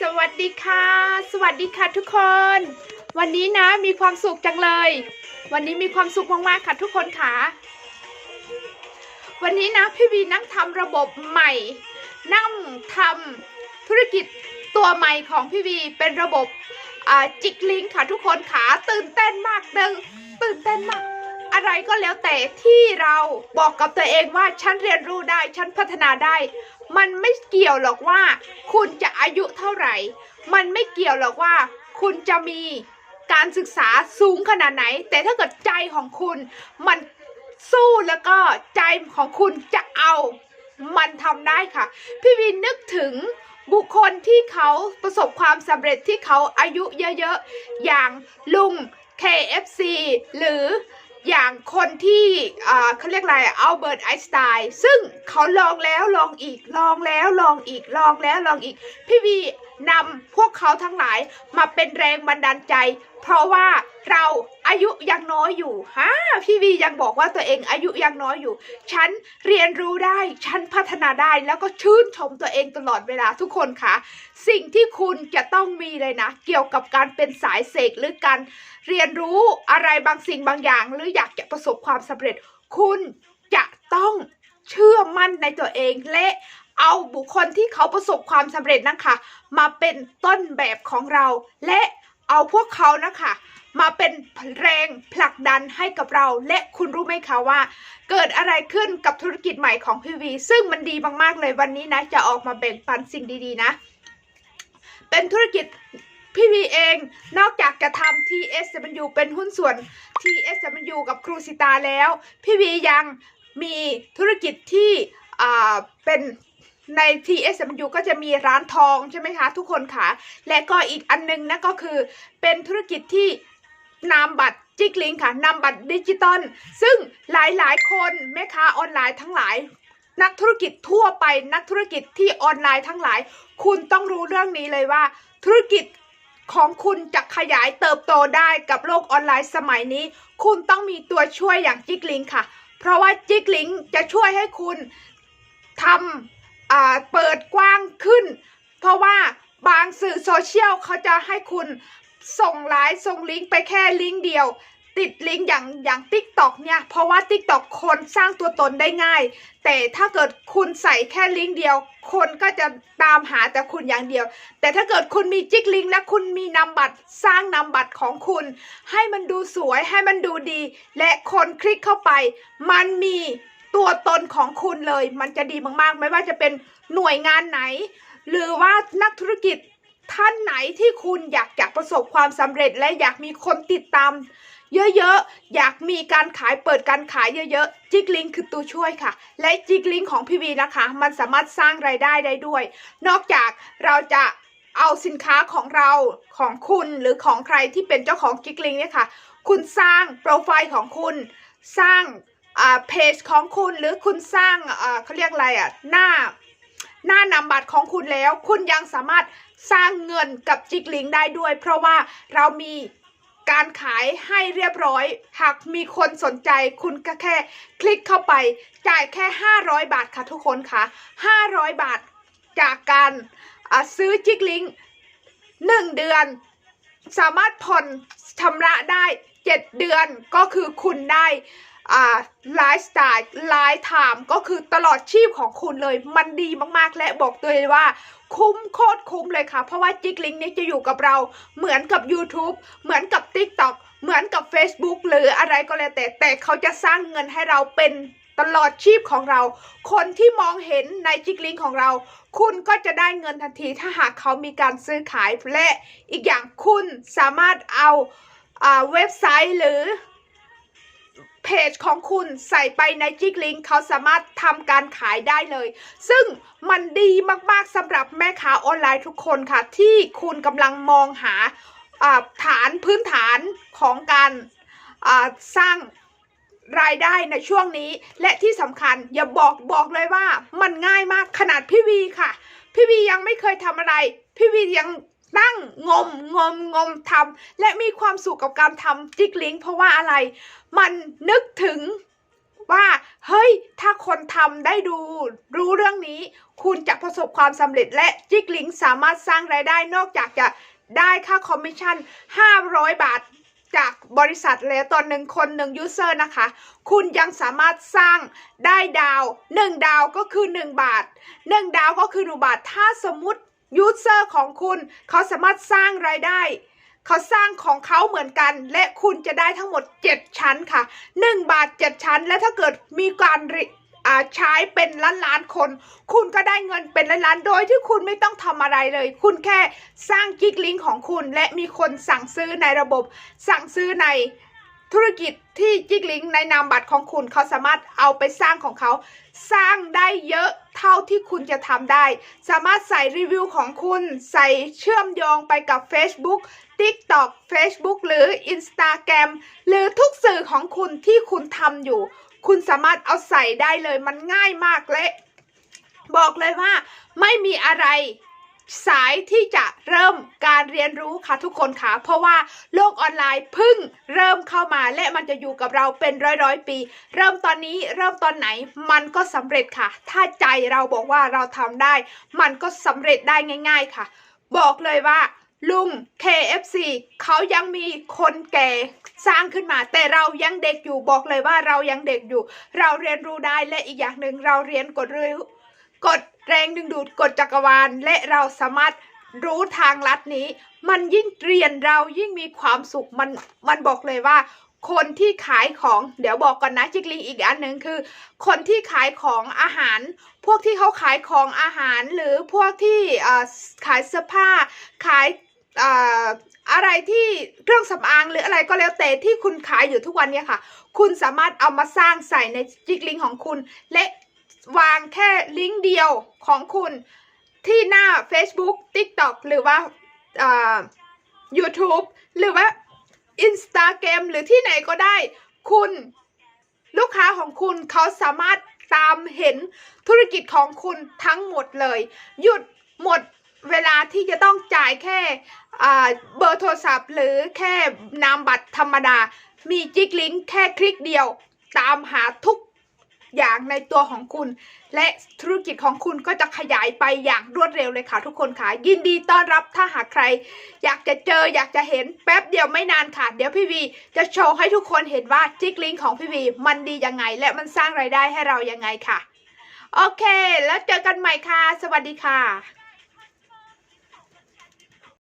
สวัสดีค่ะ สวัสดีค่ะทุกคน วันนี้นะมีความสุขจังเลย วันนี้มีความสุขมากๆค่ะทุกคนค่ะ วันนี้นะพี่วีนั่งทำระบบใหม่ นั่งทำธุรกิจตัวใหม่ของพี่วีเป็นระบบจิกลิงก์ค่ะทุกคนค่ะตื่นเต้นมากดึงตื่นเต้นมาก อะไรก็แล้วแต่ที่เราบอกกับตัวเองว่าฉันเรียนรู้ได้ฉันพัฒนาได้ มันไม่เกี่ยวหรอกว่า คุณจะอายุเท่าไหร่ มันไม่เกี่ยวหรอกว่า คุณจะมีการศึกษาสูงขนาดไหน แต่ถ้าเกิดใจของคุณ มันสู้แล้วก็ใจของคุณจะเอา มันทำได้ค่ะ พี่วินนึกถึงบุคคลที่เขาประสบความสำเร็จที่เขาอายุเยอะๆ อย่างลุง KFC หรือ อย่างคนที่เขาเรียกอะไรอัลเบิร์ตไอน์สไตน์ซึ่งเขาลองแล้วลองอีกลองแล้วลองอีกลองแล้วลองอีกพี่วี นำพวกเขาทั้งหลายมาเป็นแรงบันดาลใจ เพราะว่าเราอายุยังน้อยอยู่ฮะพี่วียังบอกว่าตัวเองอายุยังน้อยอยู่ ฉันเรียนรู้ได้ ฉันพัฒนาได้แล้วก็ชื่นชมตัวเองตลอดเวลาทุกคนค่ะ สิ่งที่คุณจะต้องมีเลยนะ เกี่ยวกับการเป็นสายเสกหรือการเรียนรู้อะไรบางสิ่งบางอย่าง หรืออยากจะประสบความสำเร็จ คุณจะต้องเชื่อมั่นในตัวเองและ เอาบุคคลที่เขาประสบความสำเร็จนะคะ มาเป็นต้นแบบของเรา และเอาพวกเขานะคะ มาเป็นแรงผลักดันให้กับเรา และคุณรู้ไหมคะว่า เกิดอะไรขึ้นกับธุรกิจใหม่ของพี่วี ซึ่งมันดีมากๆเลยวันนี้นะ จะออกมาแบ่งปันสิ่งดีๆนะ เป็นธุรกิจพี่วีเองนอกจากจะทำ TSMU เป็นหุ้นส่วน TSMU กับครูสิตาแล้ว พี่วียังมีธุรกิจที่เป็น ใน TSMU ก็จะมีร้านทองใช่ไหมคะทุกคนค่ะ และก็อีกอันนึงนะก็คือเป็นธุรกิจที่นามบัตรจิกลิงค่ะนามบัตรดิจิตอลซึ่งหลายๆ คนแม่ค้าออนไลน์ทั้งหลายนักธุรกิจทั่วไปนักธุรกิจที่ออนไลน์ทั้งหลาย คุณต้องรู้เรื่องนี้เลยว่า ธุรกิจของคุณจะขยายเติบโตได้กับโลกออนไลน์สมัยนี้ คุณต้องมีตัวช่วยอย่างจิกลิงค่ะ เพราะว่าจิกลิงจะช่วยให้คุณทำ เปิดกว้างขึ้น เพราะว่าบางสื่อโซเชียลเขาจะให้คุณส่งไลน์ส่งลิงก์ไปแค่ลิงก์เดียว ติดลิงก์อย่างอย่าง t ิ k t o k เนี่ย เพราะว่า t ิ k t o k คนสร้างตัวตนได้ง่าย แต่ถ้าเกิดคุณใส่แค่ลิงก์เดียว คนก็จะตามหาแต่คุณอย่างเดียว แต่ถ้าเกิดคุณมีจิกลิงก์และคุณมีนามบัตรสร้างนามบัตรของคุณ ให้มันดูสวยให้มันดูดี และคนคลิกเข้าไป มันมี ตัวตนของคุณเลย มันจะดีมากๆ ไม่ว่าจะเป็นหน่วยงานไหน หรือว่านักธุรกิจท่านไหนที่คุณอยากจะประสบความสำเร็จและอยากมีคนติดตาม เยอะๆ อยากมีการขายเปิดการขายเยอะๆ จิกลิงคือตัวช่วยค่ะ และจิกลิงของพี่วีนะคะ มันสามารถสร้างรายได้ได้ด้วย นอกจากเราจะเอาสินค้าของเราของคุณหรือของใครที่เป็นเจ้าของจิกลิงเนี่ยค่ะ คุณสร้างโปรไฟล์ของคุณ สร้าง เพจของคุณหรือคุณสร้างเขาเรียกอะไรอะหน้าหน้านามบัตรของคุณแล้ว คุณยังสามารถสร้างเงินกับจิกลิงได้ด้วย เพราะว่าเรามีการขายให้เรียบร้อย หากมีคนสนใจคุณก็แค่คลิกเข้าไป จ่ายแค่ 500 บาทค่ะทุกคนค่ะ 500 บาทจากการซื้อจิกลิงหนึ่งเดือน สามารถผ่อนชำระได้ 7 เดือนก็คือคุณได้ ไลฟ์สไตล์ไลฟ์ไทม์ก็คือตลอดชีพของคุณเลย มันดีมากๆ และบอกตัวเลยว่า คุ้มโคตรคุ้มเลยค่ะ เพราะว่าจิกลิงนี้จะอยู่กับเราเหมือนกับ YouTube เหมือนกับ TikTok เหมือนกับ Facebook หรืออะไรก็แล้วแต่แต่เขาจะสร้างเงินให้เราเป็นตลอดชีพของเรา คนที่มองเห็นในจิกลิงของเรา คุณก็จะได้เงินทันทีถ้าหากเขามีการซื้อขายและอีกอย่างคุณสามารถเอาอเว็บไซต์หรือ จของคุณใส่ไปในจิกลิงเขาสามารถทำการขายได้เลย ซึ่งมันดีมากๆสำหรับแม่ค้าออนไลน์ทุกคนค่ะ ที่คุณกำลังมองหาฐานพื้นฐานของการสร้างรายได้ในช่วงนี้ และที่สำคัญอย่าบอกบอกเลยว่ามันง่ายมากขนาดพี่วีค่ะ พี่วียังไม่เคยทำอะไร พี่วียัง นั่งงมงมงมทำและมีความสุขกับการทำจิกลิงเพราะว่าอะไร มันนึกถึงว่าเฮ้ย ถ้าคนทำได้ดูรู้เรื่องนี้ คุณจะประสบความสำเร็จและจิกลิงสามารถสร้างรายได้นอกจากจะได้ค่าคอมมิชชั่น 500 บาทจากบริษัทแล้วตอนหนึ่งคนหนึ่งยูเซอร์นะคะ คุณยังสามารถสร้างได้ดาว 1 ดาวก็คือ 1 บาท 1 ดาวก็คือ1บาท ถ้าสมมติ ยูเซอร์ของคุณ เขาสามารถสร้างรายได้ เขาสร้างของเขาเหมือนกัน และคุณจะได้ทั้งหมด 7 ชั้นค่ะ 1 บาท 7 ชั้น และถ้าเกิดมีการใช้เป็นล้านล้านคน คุณก็ได้เงินเป็นล้านล้านโดยที่คุณไม่ต้องทำอะไรเลย คุณแค่สร้างกิ๊กลิงของคุณ และมีคนสั่งซื้อในระบบ สั่งซื้อในธุรกิจที่จิ๊กลิงในนามบัตรของคุณเขาสามารถเอาไปสร้างของเขา สร้างได้เยอะ เท่าที่คุณจะทำได้ สามารถใส่รีวิวของคุณใส่เชื่อมโยงไปกับ Facebook TikTok Facebook หรือ Instagram หรือทุกสื่อของคุณที่คุณทำอยู่ คุณสามารถเอาใส่ได้เลยมันง่ายมากและบอกเลยว่าไม่มีอะไร สายที่จะเริ่มการเรียนรู้ค่ะทุกคนค่ะ เพราะว่าโลกออนไลน์เพิ่งเริ่มเข้ามาและมันจะอยู่กับเราเป็นร้อยร้อยปี เริ่มตอนนี้เริ่มตอนไหนมันก็สำเร็จค่ะ ถ้าใจเราบอกว่าเราทำได้ มันก็สำเร็จได้ง่าย ๆค่ะ บอกเลยว่าลุง KFC เขายังมีคนแก่สร้างขึ้นมา แต่เรายังเด็กอยู่บอกเลยว่าเรายังเด็กอยู่ เราเรียนรู้ได้และอีกอย่างหนึ่งเราเรียนกฎเร็วกฎ แรงดึงดูดกฎจักรวาล และเราสามารถรู้ทางลัดนี้ มันยิ่งเรียนเรายิ่งมีความสุขมันมันบอกเลยว่า คนที่ขายของเดี๋ยวบอกก่อนนะจิกลิงอีกอันหนึ่งคือ คนที่ขายของอาหาร พวกที่เขาขายของอาหาร หรือพวกที่ขายเสื้อผ้าขายเอ่ออะไรที่เครื่องสำอางหรืออะไรก็แล้วแต่ที่คุณขายอยู่ทุกวันเนี่ยค่ะ คุณสามารถเอามาสร้างใส่ในจิกลิงของคุณและ วางแค่ลิงก์เดียวของคุณที่หน้า Facebook TikTok หรือว่าเอ่อ YouTube หรือว่า Instagram หรือที่ไหนก็ได้ คุณลูกค้าของคุณเขาสามารถตามเห็นธุรกิจของคุณทั้งหมดเลย หยุดหมดเวลาที่จะต้องจ่ายแค่เบอร์โทรศัพท์ หรือแค่นามบัตรธรรมดา มีจิกลิงก์แค่คลิกเดียว ตามหาทุก อย่างในตัวของคุณ และธุรกิจของคุณก็จะขยายไปอย่างรวดเร็วเลยค่ะทุกคนค่ะ ยินดีต้อนรับถ้าหากใคร อยากจะเจออยากจะเห็นแป๊บเดียวไม่นานค่ะ เดี๋ยวพี่วี จะโชว์ให้ทุกคนเห็นว่าจิกลิงของพี่วี มันดียังไง และมันสร้างไรายได้ให้เรายังไงค่ะ โอเค แล้วเจอกันใหม่ค่ะ สวัสดีค่ะ